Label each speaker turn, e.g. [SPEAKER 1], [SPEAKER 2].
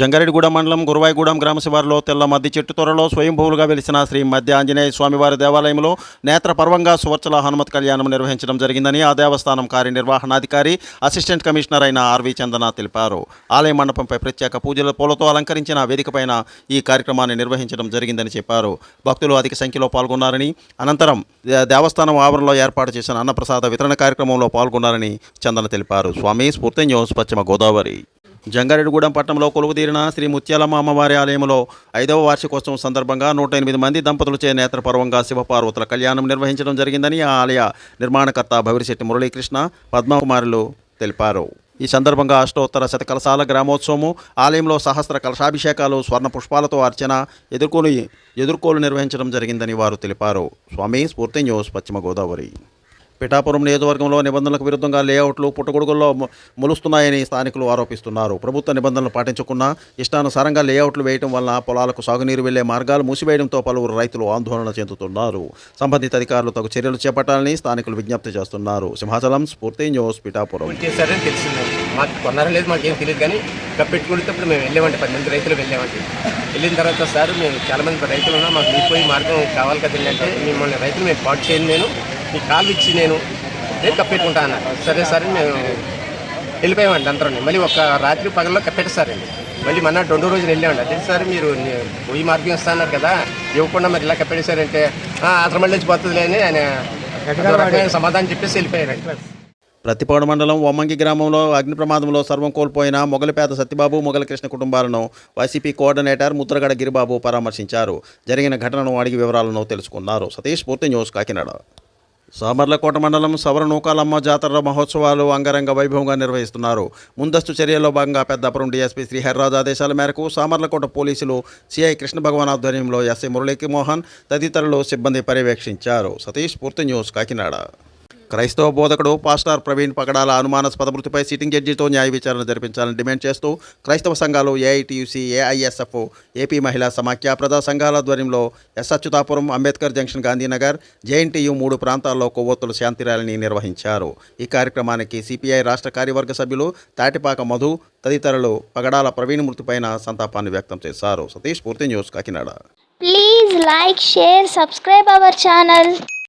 [SPEAKER 1] జంగారెడ్డిగూడెం మండలం గురువాయిగూడెం గ్రామ శివారులో తెల్ల మద్ది చెట్టు త్వరలో స్వయంభూలుగా వెలిసిన శ్రీ మధ్య ఆంజనేయ స్వామివారి దేవాలయంలో నేత్ర పర్వంగా సువర్చల హనుమత్ కళ్యాణం నిర్వహించడం జరిగిందని ఆ దేవస్థానం కార్యనిర్వహణాధికారి అసిస్టెంట్ కమిషనర్ అయిన ఆర్వి చందన తెలిపారు. ఆలయ మండపంపై ప్రత్యేక పూజల పూలతో అలంకరించిన వేదికపైన ఈ కార్యక్రమాన్ని నిర్వహించడం జరిగిందని చెప్పారు. భక్తులు అధిక సంఖ్యలో పాల్గొన్నారని అనంతరం దేవస్థానం ఆవరణలో ఏర్పాటు చేసిన అన్నప్రసాద వితరణ కార్యక్రమంలో పాల్గొన్నారని చందన తెలిపారు. స్వామి స్ఫూర్తి న్యూస్ పశ్చిమ గోదావరి. జంగారెడ్డిగూడెం పట్టణంలో కొలువుదీరిన శ్రీ ముత్యాలమ్మ అమ్మవారి ఆలయంలో ఐదవ వార్షికోత్సవం సందర్భంగా నూట ఎనిమిది మంది దంపతులచే నేత్రపర్వంగా శివపార్వతుల కళ్యాణం నిర్వహించడం జరిగిందని ఆ ఆలయ నిర్మాణకర్త భవిరిశెట్టి మురళీకృష్ణ పద్మకుమారులు తెలిపారు. ఈ సందర్భంగా అష్టోత్తర శతకలశాల గ్రామోత్సవము ఆలయంలో సహస్ర కలశాభిషేకాలు స్వర్ణ పుష్పాలతో అర్చన ఎదుర్కొని ఎదుర్కోలు నిర్వహించడం జరిగిందని వారు తెలిపారు. స్వామి స్ఫూర్తి న్యూస్ పశ్చిమ గోదావరి. పిఠాపురం నియోజకవర్గంలో నిబంధనలకు విరుద్ధంగా లేఅవుట్లు పుట్టగొడుగుల్లో మొలుస్తున్నాయని స్థానికులు ఆరోపిస్తున్నారు. ప్రభుత్వ నిబంధనలు పాటించకుండా ఇష్టానుసారంగా లేఅవుట్లు వేయడం వల్ల పొలాలకు సాగునీరు వెళ్ళే మార్గాలు మూసివేయడంతో పలువురు రైతులు ఆందోళన చెందుతున్నారు. సంబంధిత అధికారులు తగు చర్యలు చేపట్టాలని స్థానికులు విజ్ఞప్తి చేస్తున్నారు. సింహాచలం స్ఫూర్తి న్యూస్ పిఠాపురం.
[SPEAKER 2] చేశారని తెలిసింది. మాకు కొన్నారో లేదు మాకేం తెలియదు కానీ కప్పెట్టుకునేటప్పుడు మేము వెళ్ళామండి పది మంది రైతులు వెళ్ళామండి వెళ్ళిన తర్వాత సార్ మేము చాలా మంది రైతులు ఉన్నా మాకు మీపోయి మార్గం కావాలి కదా అంటే మిమ్మల్ని రైతులు మేము పాటు చేయను నేను. మీ కాలు ఇచ్చి నేను రేపు కప్పెట్టుకుంటా అన్నారు సరే సరే మేము వెళ్ళిపోయామండి అందరం. మళ్ళీ ఒక రాత్రి పగల్లో కప్పెట్టేస్తారండి. మళ్ళీ మొన్న రెండో రోజున వెళ్ళామండి. అదే సార్ మీరు ని- పోయి మార్గం ఇస్తాన్నారు కదా ఇవ్వకుండా మరి ఇలా కప్పెట్టేశారంటే అతను మళ్ళీ వచ్చిపోతుందిలే అని ఆయన సమాధానం చెప్పేసి వెళ్ళిపోయారండి
[SPEAKER 1] ప్రతిపాడు మండలం వమ్మంగి గ్రామంలో అగ్ని ప్రమాదంలో సర్వం కోల్పోయిన మొగలిపేద సత్యబాబు మొగలకృష్ణ కుటుంబాలను వైసీపీ కోఆర్డినేటర్ ముద్రగడ గిరిబాబు పరామర్శించారు. జరిగిన ఘటనను అడిగి వివరాలను తెలుసుకున్నారు. సతీష్ పూర్తి న్యూస్ కాకినాడ. సామర్లకోట మండలం సవరనూకాలమ్మ జాతర మహోత్సవాలు అంగరంగ వైభవంగా నిర్వహిస్తున్నారు. ముందస్తు చర్యల్లో భాగంగా పెద్దాపురం డీఎస్పీ శ్రీహర్రాజు ఆదేశాల మేరకు సామర్లకోట పోలీసులు సిఐ కృష్ణ భగవాన్ ఆధ్వర్యంలో ఎస్ఐ మురళీకి మోహన్ తదితరులు సిబ్బంది పర్యవేక్షించారు. సతీష్ పూర్తి న్యూస్ కాకినాడ. క్రైస్తవ బోధకుడు పాస్టర్ ప్రవీణ్ పగడాల అనుమానాస్పద మృతిపై సిట్టింగ్ జడ్జితో న్యాయ విచారణ జరిపించాలని డిమాండ్ చేస్తూ క్రైస్తవ సంఘాలు ఏఐటియుసి ఏఐఎస్ఎఫ్ ఏపీ మహిళా సమాఖ్య ప్రజా సంఘాల ఆధ్వర్యంలో S Atchutapuram Ambedkar junction Gandhinagar JNTU మూడు ప్రాంతాల్లో కొవ్వొత్తులు శాంతి ర్యాలీని నిర్వహించారు. ఈ కార్యక్రమానికి సిపిఐ రాష్ట్ర కార్యవర్గ సభ్యులు తాటిపాక మధు తదితరులు పగడాల ప్రవీణ్ మృతిపైన సంతాపాన్ని వ్యక్తం చేశారు. సతీష్ పూర్తి news Kakinada.
[SPEAKER 3] Please like share subscribe our channel